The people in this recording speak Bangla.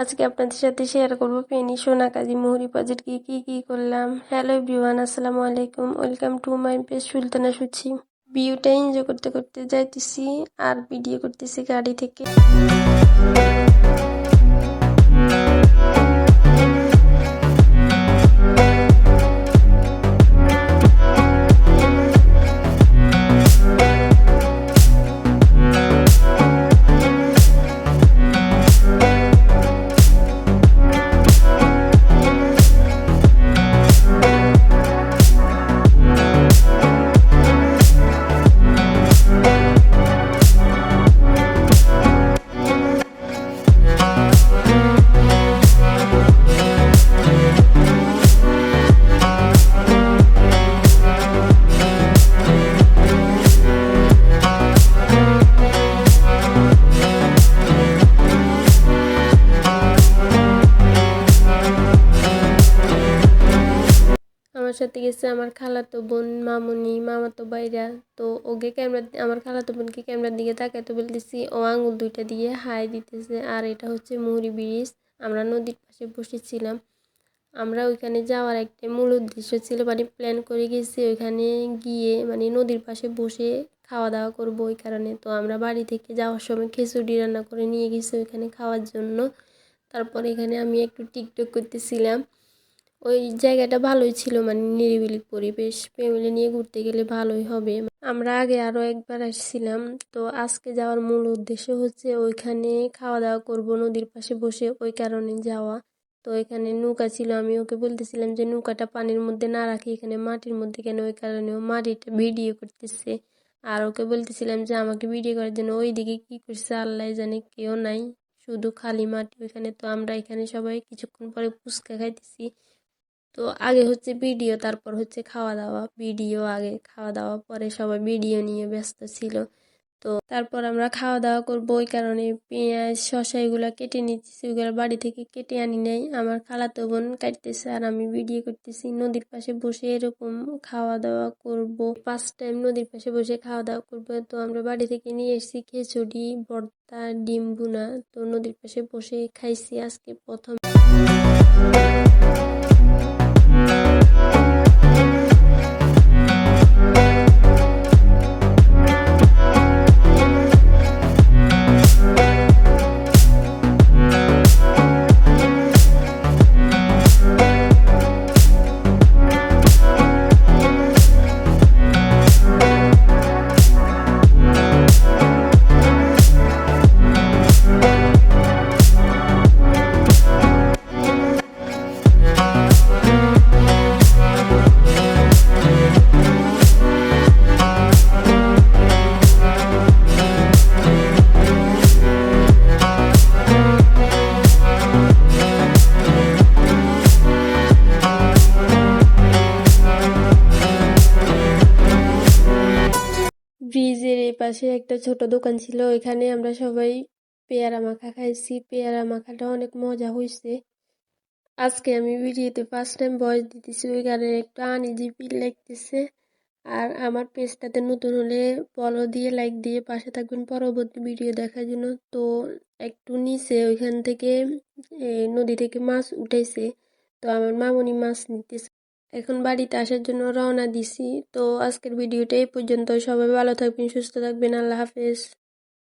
আজকে আপনাদের সাথে শেয়ার করব ফেনি সোনা, কাজী, মুহুরি, প্রজেক্ট কি কি কি করলাম। হ্যালো ভিওয়ান আসসালামু আলাইকুম। Welcome to my page Sultana Suchi. ভিউটা এনজয় করতে করতে যাইতেছি আর ভিডিও করতেছি গাড়ি থেকে। সাথে গেছে আমার খালাতো বোন, মামুনি, মামাতো বাইরা তো ওকে ক্যামেরা আমার খালাতো বোনকে ক্যামেরার দিকে তাকাইতে বলতেছি, ও আঙুল দুইটা দিয়ে হাই দিতেছে। আর এটা হচ্ছে মুহুরি ব্রিজ। আমরা নদীর পাশে বসেছিলাম। আমরা ওইখানে যাওয়ার একটা মূল উদ্দেশ্য ছিল মানে প্ল্যান করে গেছি ওইখানে গিয়ে মানে নদীর পাশে বসে খাওয়া দাওয়া করব ওই কারণে। তো আমরা বাড়ি থেকে যাওয়ার সময় খিচুড়ি রান্না করে নিয়ে গেছি ওইখানে খাওয়ার জন্য। তারপর এখানে আমি একটু টিকটক করতেছিলাম। ওই জায়গাটা ভালোই ছিল মানে নিরিবিলি পরিবেশ ফ্যামিলি নিয়ে ঘুরতে গেলে ভালোই হবে। আমরা আগে আরও একবার আসছিলাম, তো আজকে যাওয়ার মূল উদ্দেশ্য হচ্ছে ওইখানে খাওয়া দাওয়া করব, নদীর পাশে বসে ওই কারণে যাওয়া। তো এখানে নৌকা ছিল, আমি ওকে বলতেছিলাম যে নৌকাটা পানির মধ্যে না রাখি, এখানে মাটির মধ্যে কেন? ওই কারণে ও মাটিটা ভিডিও করতেছে। আর ওকে বলতেছিলাম যে আমাকে ভিডিও করার জন্য ওই দিকে কী করছে আল্লাহ জানে, কেউ নাই, শুধু খালি মাটি। ওইখানে তো আমরা এখানে সবাই কিছুক্ষণ পরে ফুচকা খাইতেছি। তো আগে হচ্ছে ভিডিও, তারপর হচ্ছে খাওয়া দাওয়া ভিডিও আগে খাওয়া দাওয়া পরে সবাই ভিডিও নিয়ে ব্যস্ত ছিল। তো তারপর আমরা খাওয়া দাওয়া করব, ওই কারণে পেঁয়াজ, শসা এগুলো কেটে নিচ্ছি। ওইগুলো বাড়ি থেকে কেটে আনি নাই। আমার খালাতো বোন কাটতেছে আর আমি ভিডিও করতেছি। নদীর পাশে বসে এরকম খাওয়া দাওয়া করব। ফার্স্ট টাইম নদীর পাশে বসে খাওয়া দাওয়া করব। তো আমরা বাড়ি থেকে নিয়ে এসেছি খিচুড়ি, ভর্তা, ডিম বুনা তো নদীর পাশে বসে খাইছি আজকে প্রথম। পাশে একটা ছোট দোকান ছিল, ওইখানে আমরা সবাই পেয়ারা মাখা খাইছি। পেয়ারা মাখাটা অনেক মজা হয়েছে আজকে আমি ভিডিওতে ফার্স্ট টাইম ভয়েস দিতেছি, ওই কারণে একটু আনইজি ফিল লাগতেছে। আর আমার পেজটাতে নতুন হলে ফলো দিয়ে লাইক দিয়ে পাশে থাকবেন পরবর্তী ভিডিও দেখার জন্য। তো একটু নিচে ওইখান থেকে নদী থেকে মাছ উঠেছে। তো আমার মামনি মাছ নিতেছে। এখন বাড়িতে আসার জন্য রওনা দিছি। তো আজকের ভিডিওটা এই পর্যন্ত সবাই ভালো থাকবেন, সুস্থ থাকবেন। আল্লাহ হাফেজ।